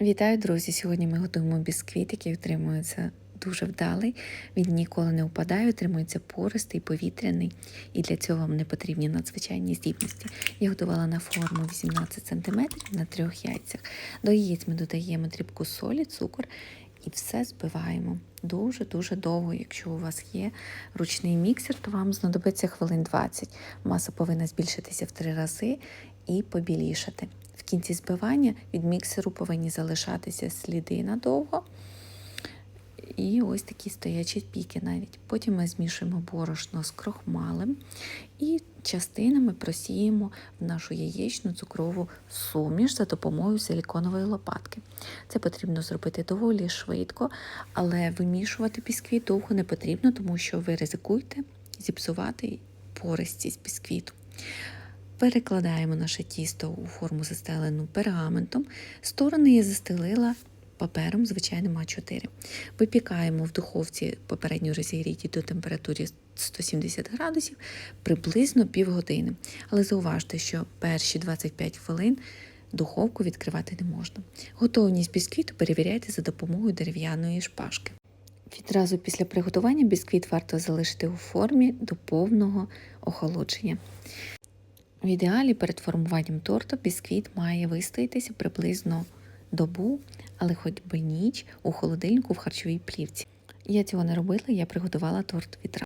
Вітаю, друзі! Сьогодні ми готуємо бісквіт, який утримується дуже вдалий. Він ніколи не впадає, утримується пористий, повітряний, і для цього вам не потрібні надзвичайні здібності. Я готувала на форму 18 см на трьох яйцях. До яєць ми додаємо дрібку солі, цукор і все збиваємо дуже-дуже довго. Якщо у вас є ручний міксер, то вам знадобиться хвилин 20. Маса повинна збільшитися в три рази і побілішати. Кінці збивання від міксеру повинні залишатися сліди надовго. І ось такі стоячі піки навіть. Потім ми змішуємо борошно з крохмалем і частинами просіємо в нашу яєчну цукрову суміш за допомогою силіконової лопатки. Це потрібно зробити доволі швидко, але вимішувати бісквіт довго не потрібно, тому що ви ризикуєте зіпсувати пористість бісквіту. Перекладаємо наше тісто у форму застелену пергаментом. Сторони я застелила папером, звичайним А4. Випікаємо в духовці попередньо розігріті до температури 170 градусів приблизно півгодини. Але зауважте, що перші 25 хвилин духовку відкривати не можна. Готовність бісквіту перевіряйте за допомогою дерев'яної шпажки. Відразу після приготування бісквіт варто залишити у формі до повного охолодження. В ідеалі перед формуванням торту бісквіт має вистоятися приблизно добу, але хоч би ніч у холодильнику в харчовій плівці. Я цього не робила, я приготувала торт відразу.